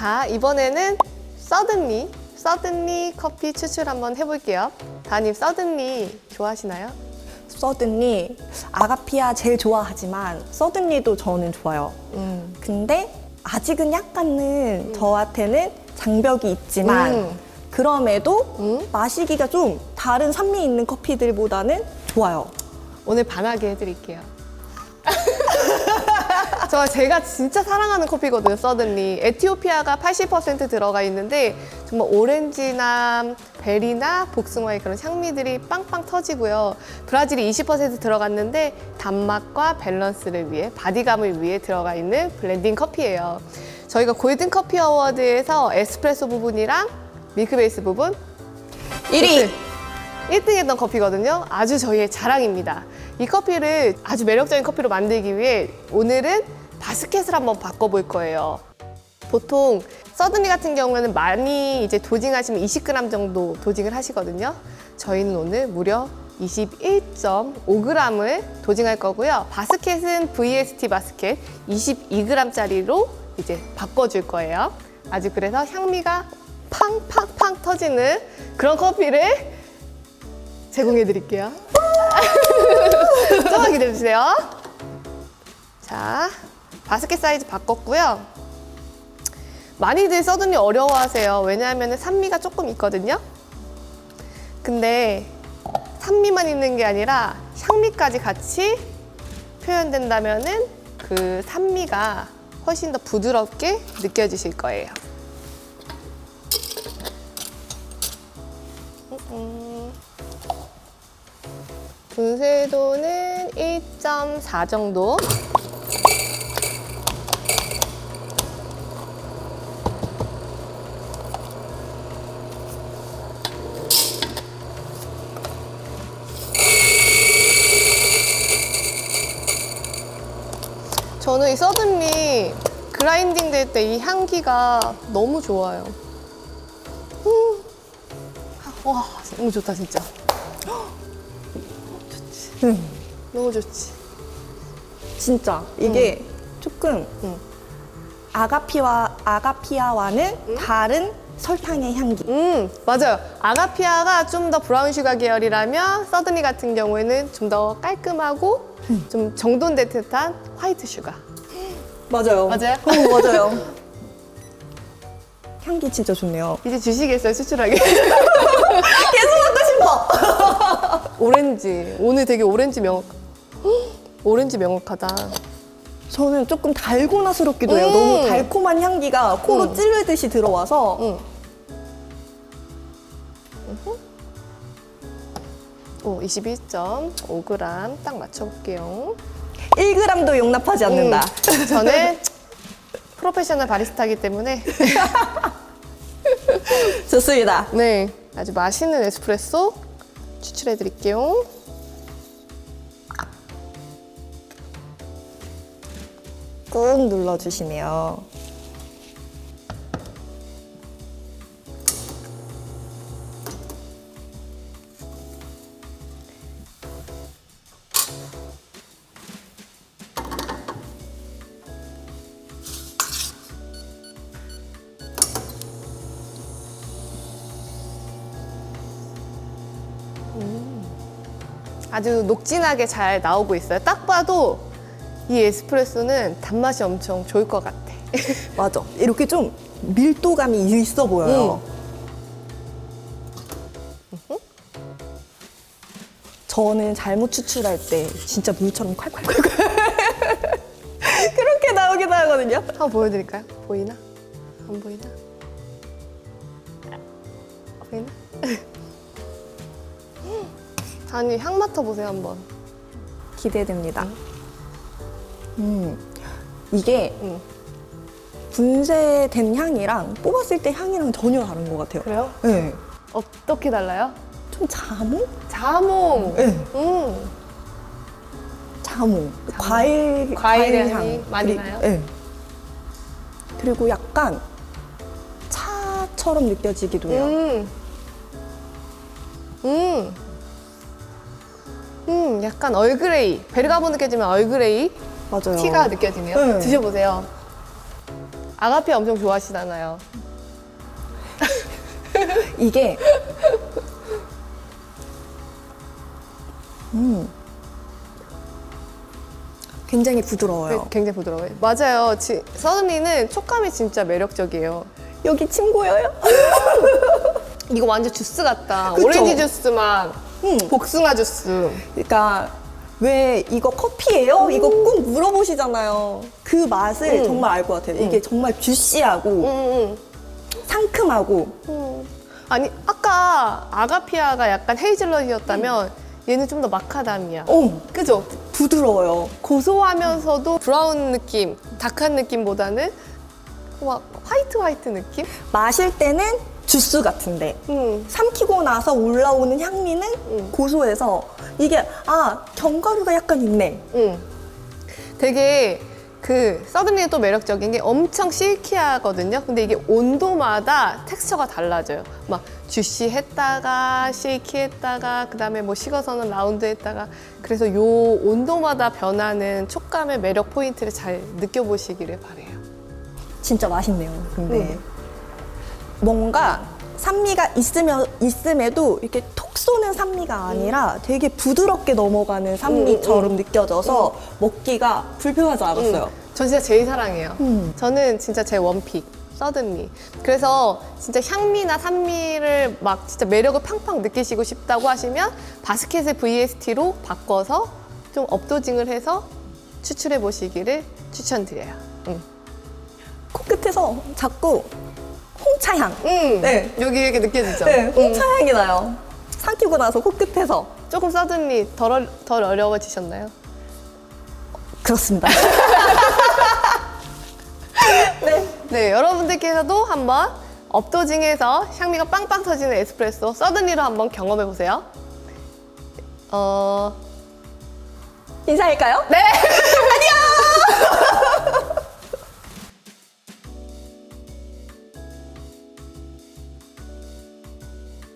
자, 이번에는 서든리, 서든리 커피 추출 한번 해볼게요. 다님, 서든리 좋아하시나요? 서든리 아가피아 제일 좋아하지만 서든리도 저는 좋아요. 음. 근데 아직은 약간은 저한테는 장벽이 있지만 음. 그럼에도 음. 마시기가 좀 다른 산미 있는 커피들보다는 좋아요. 오늘 반하게 해드릴게요. 저 제가 진짜 사랑하는 커피거든요, 서든리. 에티오피아가 80% 들어가 있는데 정말 오렌지나 베리나 복숭아의 그런 향미들이 빵빵 터지고요. 브라질이 20% 들어갔는데 단맛과 밸런스를 위해 바디감을 위해 들어가 있는 블렌딩 커피예요. 저희가 골든 커피 어워드에서 에스프레소 부분이랑 밀크 베이스 부분 1위! 1등 했던 커피거든요. 아주 저희의 자랑입니다. 이 커피를 아주 매력적인 커피로 만들기 위해 오늘은 바스켓을 한번 바꿔볼 거예요. 보통 서든리 같은 경우에는 많이 이제 도징하시면 20g 정도 도징을 하시거든요. 저희는 오늘 무려 21.5g을 도징할 거고요. 바스켓은 VST 바스켓 22g짜리로 이제 바꿔줄 거예요. 아주 그래서 향미가 팡팡팡 터지는 그런 커피를 제공해 드릴게요. 조금만 기다려 주세요. 자, 바스켓 사이즈 바꿨고요. 많이들 서든이 어려워하세요. 왜냐하면 산미가 조금 있거든요. 근데 산미만 있는 게 아니라 향미까지 같이 표현된다면은 그 산미가 훨씬 더 부드럽게 느껴지실 거예요. 음. 분쇄도는 1.4 정도. 저는 이 서든리 그라인딩 될 때 이 향기가 너무 좋아요. 음. 와, 너무 좋다, 진짜. 음, 너무 좋지. 진짜 이게 조금 음. 아가피와 아가피아와는 다른 설탕의 향기. 음, 맞아요. 아가피아가 좀 더 브라운 슈가 계열이라면 서든리 같은 경우에는 좀 더 깔끔하고 좀 정돈된 듯한 화이트 슈가. 맞아요. 맞아요? 어, 맞아요. 향기 진짜 좋네요. 이제 주시겠어요, 수출하게. 계속 먹고 싶어. 오렌지. 오늘 되게 오렌지 명확. 헉, 오렌지 명확하다. 저는 조금 달고나스럽기도 해요. 음. 너무 달콤한 향기가 코로 음. 찌르듯이 들어와서 응. 음흠. 오, 21.5g 딱 맞춰볼게요. 1g도 용납하지 않는다. 음, 저는 프로페셔널 바리스타이기 때문에 좋습니다. 네, 아주 맛있는 에스프레소 추출해 드릴게요. 꾹 눌러주시면 아주 녹진하게 잘 나오고 있어요. 딱 봐도 이 에스프레소는 단맛이 엄청 좋을 것 같아. 맞아. 이렇게 좀 밀도감이 있어 보여요. 저는 잘못 추출할 때 진짜 물처럼 콸콸콸콸 그렇게 나오기도 하거든요. 한번 보여드릴까요? 보이나? 안 보이나? 보이나? 아니 향 맡아보세요 한번. 기대됩니다. 음, 이게 응. 분쇄된 향이랑 뽑았을 때 향이랑 전혀 다른 것 같아요. 그래요? 네. 어떻게 달라요? 좀 자몽? 자몽. 네. 음. 자몽. 과일, 과일 과일 향이 많이 그리- 나요? 네. 그리고 약간 차처럼 느껴지기도 해요. 음. 음. 음, 약간 얼그레이. 베르가모 느껴지면 얼그레이 맞아요. 티가 느껴지네요. 네. 드셔보세요. 아가피아 엄청 좋아하시잖아요. 이게 음 굉장히 부드러워요. 굉장히 부드러워요. 맞아요. 지, 서든리는 촉감이 진짜 매력적이에요. 여기 침 보여요? 이거 완전 주스 같다. 그쵸? 오렌지 주스 맛, 음. 복숭아 주스. 그러니까 왜 이거 커피예요? 이거 꼭 물어보시잖아요. 그 맛을 음. 정말 알 것 같아요. 이게 정말 주시하고 음, 상큼하고 음. 아니 아까 아가피아가 약간 헤이즐넛이었다면 얘는 좀 더 마카다미아. 어, 그죠? 부드러워요. 고소하면서도 브라운 느낌, 다크한 느낌보다는 막 화이트 화이트 느낌? 마실 때는 주스 같은데 음. 삼키고 나서 올라오는 향미는 음. 고소해서 이게 아 견과류가 약간 있네. 음. 되게 그 서든리는 또 매력적인 게 엄청 실키하거든요. 근데 이게 온도마다 텍스처가 달라져요. 막 주시했다가 실키했다가 그다음에 뭐 식어서는 라운드했다가 그래서 요 온도마다 변하는 촉감의 매력 포인트를 잘 느껴보시기를 바래요. 진짜 맛있네요. 근데 음. 뭔가 산미가 있으면 있음에도 이렇게 톡 쏘는 산미가 아니라 되게 부드럽게 넘어가는 산미처럼 느껴져서 먹기가 불편하지 않았어요. 음, 전 진짜 제일 사랑해요. 음. 저는 진짜 제 원픽. 서든리. 그래서 진짜 향미나 산미를 막 진짜 매력을 팡팡 느끼시고 싶다고 하시면 바스켓의 VST로 바꿔서 좀 업도징을 해서 추출해 보시기를 추천드려요. 음. 코끝에서 자꾸 홍차향. 음, 네. 여기 이렇게 느껴지죠? 네, 음. 홍차향이 나요. 삼키고 나서 코끝에서. 조금 서든리 덜, 어- 덜 어려워지셨나요? 그렇습니다. 네. 네, 여러분들께서도 한번 업도징해서 향미가 빵빵 터지는 에스프레소 서든리로 한번 경험해 보세요. 어, 인사할까요? 네. 안녕.